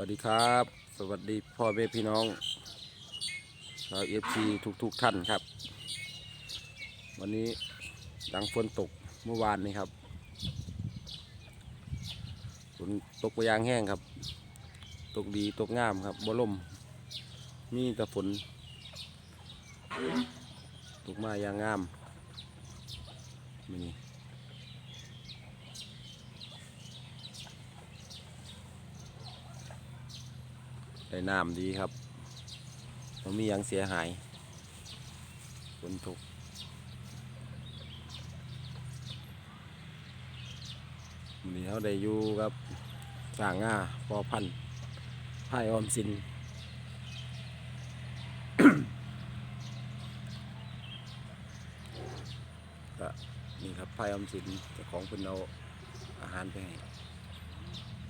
วัสดีครับ สวัสดีพ่อแม่พี่น้องชาวเอฟซีทุกทุกๆท่านครับ วันนี้หลังฝนตกเมื่อวานนี้ครับฝนตกไปยางแห้งครับ ตกดีตกงามครับบ่ล่มมีแต่ฝนตกมาอย่างงามนี่ ได้น้ำดีครับมันมียังเสียหายฝนตกวันนี้เขาได้อยู่กับสางง่าปอพันไพ่ออมสินก็นี่ครับไพ่ออมสินเจ้าของเพิ่นเอาอาหารไปให้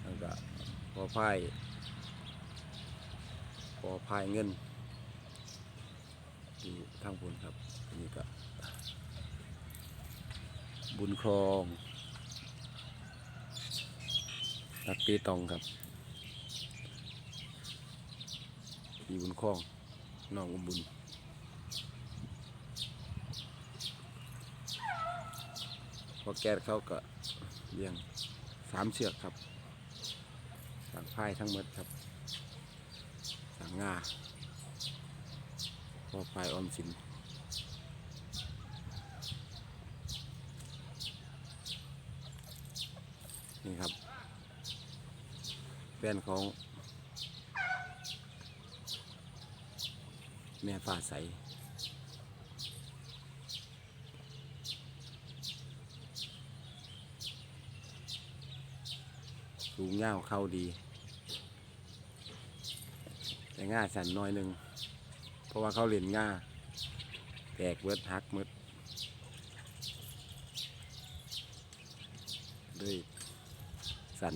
แล้วก็พอไพ่พ อพายเงินอยู่ทางบนครับนนี้ก็บุญครองนักตีตองครับพี่บุญครองน้องบุญพอแก้เขาก็เลี้ยงสามเชือกครับสามพายทั้งหมดครับ สังงาพอปออมสินนี่ครับแฟนของ แม่ฟ้าใสสูงเง่าเข้าดี แต่ง่าสั่นน้อยหนึ่งเพราะว่าเขาเล่นง่าแตกเบิร์ดหักมืดด้วยสั่น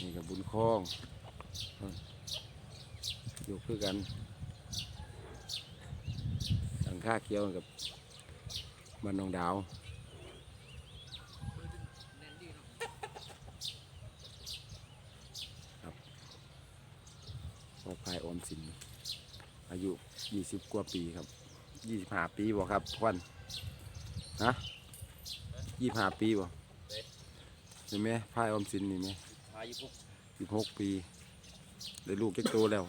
นี่กับบุญคล้องอืมอยู่คือกันสังค่าเกี่ยวกับ บ้านน้องดาวครับพอพายออมสิน อายุยี่สิบกว่าปีครับยี่สิบห้าปีบ่ครับควันฮะยี่สิบห้าปีบ่เห็นไหมพายออมสินนี่ไหมอายุพวกสิบหกปีได้ลูกเจ็กโตแล้ว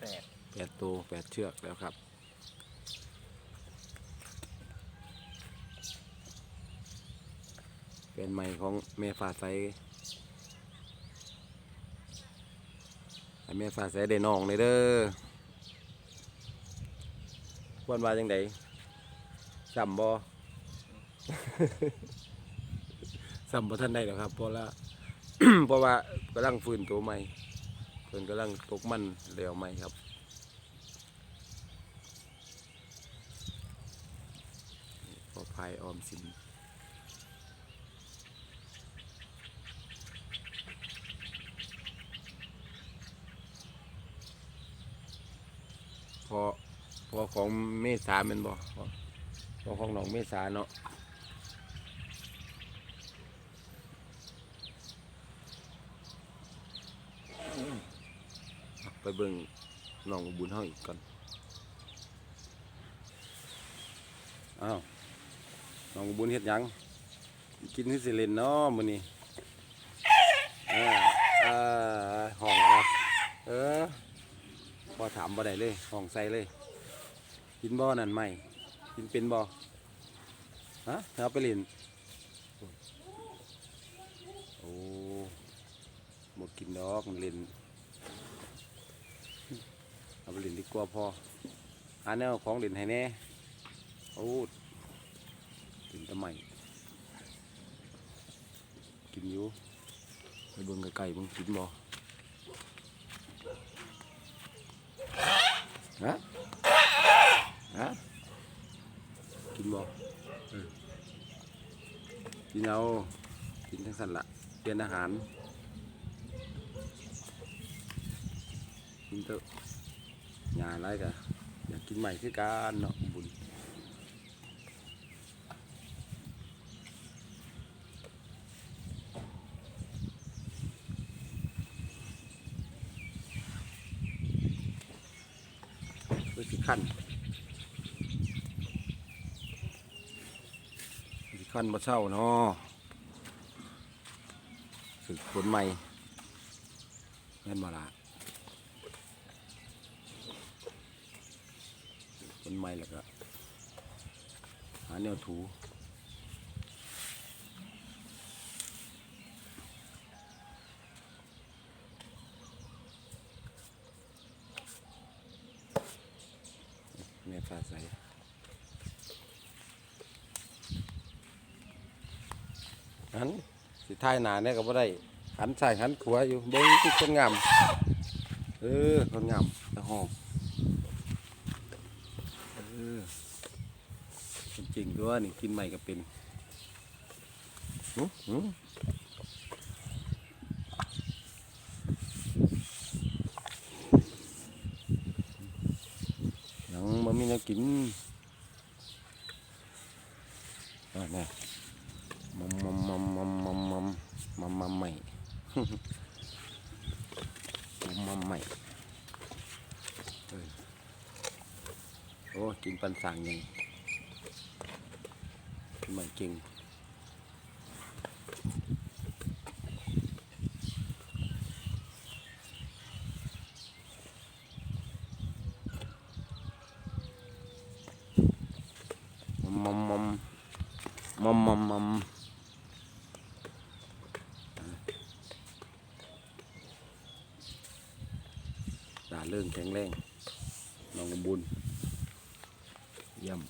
แปดแปดโตแปดเชือกแล้วครับ เป็นใหม่ของแม่ฟ้าใสให้แม่ฟ้าใสได้น้องเลยเด้อวันว่าจังไดจำบ่จำบ่ท่านได้หรอกครับเพราะละเพราะว่ากำลังฟื้นตัวใหม่เพิ่นกำลังตกมันแล้วใหม่ครับปลอดภัยออมสิน อพอของเมษาแมันบ่พอพอของหนองเมษาเนาะไปเบิ่งหนองบุญเฮาอีกก่อนอ้าวหนองบุญเฮ็ดหยังกินที่สิเลนเนาะมื้อนี้ออเออห้องว่าเออ พอถามบ่ได้เลยห้องใส่เลยกินบ่อนั่นไหมกินเป็นบ่อฮะเอาไปเล่นโอ้หมดกินดอกมันเล่นเอาไปเล่นดีกว่าพอหาแนวของเล่นให้แน่โอ้กินทำไมกินอยู่ไปเบิ่งไกลๆเบิ่งกินบ่อ ฮะฮะกินบ่เออกินเอา กินทั้งสันละเปลี่ยนอาหาร กินเถอะหยาไรกะอยากกินใหม่คือการเนาะบุญเพื่อสิขั้นสิ ขั้นบ่เช่าเนาะฝึกผลใหม่แม่นบ่ละต้นไม้แล้วก็หาแนวถูแม่ฟ้าใส หันสิท้ายหนาเนี่ยก็บ่ได้หันใส่หันขวาอยู่เบิ้งที่คนงามเออคนงามแต่หอมเออจริงด้วยนี่กินใหม่ก็เป็นหือหือยังบ่มีแนวกินอะแน่ มัมมัมมัมมัมมัมมัมมัมมัมใหม่มัมมัมใหม่ โอ้กินปันสั่งยังกินใหม่เก่งมัมมัมมัมมัมมัมตาเรื่อ งแข็งแรงน้องบุญเยี่ยม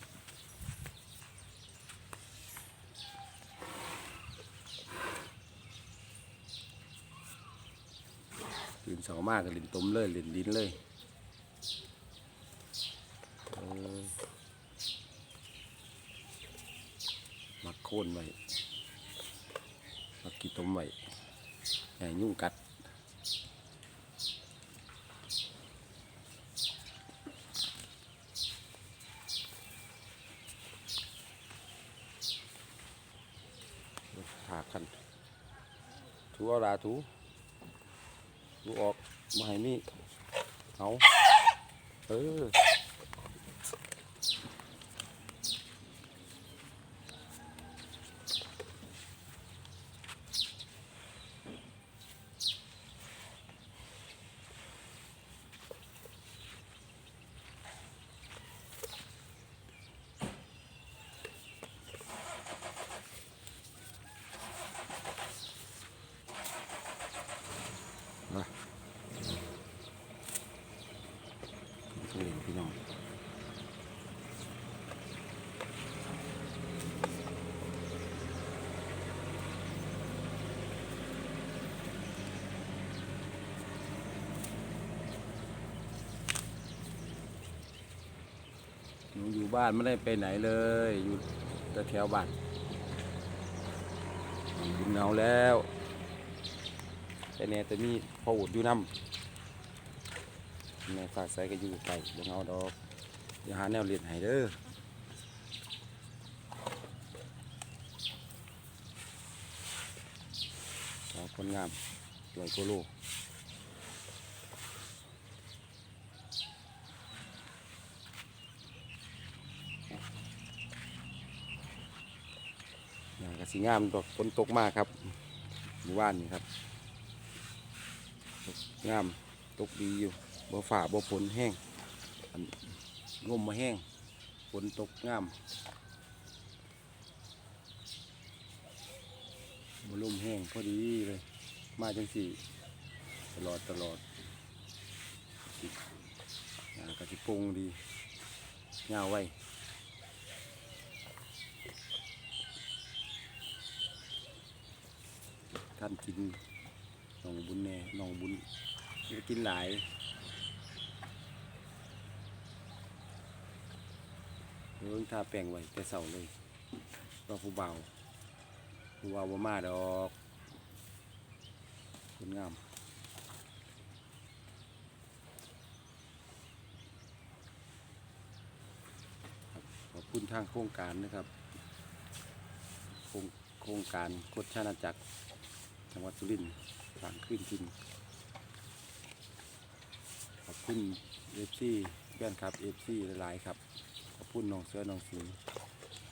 ตื่นเสามากก็ลินต้มเลยลินดินเลยมักโค่นไว้มักกีต้มไว้ใหญ่ยุ่งกัด หากัน ถูเอาลาถูถูออกมาให้นี่เอาเออทุเรียนพี่น้องหนูอยู่ บ้านไม่ได้ไปไหนเลย อยู่แต่แถวบ้านกินเอาแล้วแต่เนี่ยแต่มีพออุดอยู่น้ำแม่ฝากใส่ก็อยู่ไก่บ่เอาดอกอย่าหาแนวเลียนให้เด้อคนงามลอยโกโล สิงามดอกฝนตกมากครับหมู่บ้านนี่ครับงามตกดีอยู่บ่ฝ่าบ่ฝนแห้งงมมาแห้งฝนตกงามบ่ลมแห้งพอดีเลย มาจังสี่ ตลอดตลอดสิงานกะสิปรุงดีเงาไว้ ท่านกินน้องบุญแน่น้องบุญกินหลายเพิ่งทาแป้งไว้แต่เสาเลยรอผู้เบาผู้เบาบ่มาดอกคุณงามคุณทางโครงการนะครับ โครงโครงการกดชานาจักร จังหวัดสุรินทร์สางขึ้นทินขอบคุณเอฟซีแฟนครับเอฟซีหลายๆครับ ขอบคุณน้องเสือน้องสี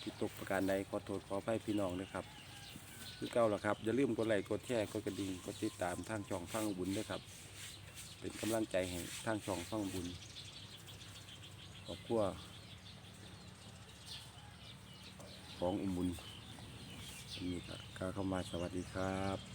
ที่ตกประการใดขอโทษขออภัยพี่น้องด้วยครับคือเก่าละครับอย่าลืมกดไลค์กดแชร์กดกระดิ่งกดติดตามทางช่องฟังบุญด้วยครับ เป็นกำลังใจให้ทางช่องฟังบุญขอบคุณของอุมบุญวันนี้ก็เข้ามาสวัสดีครับ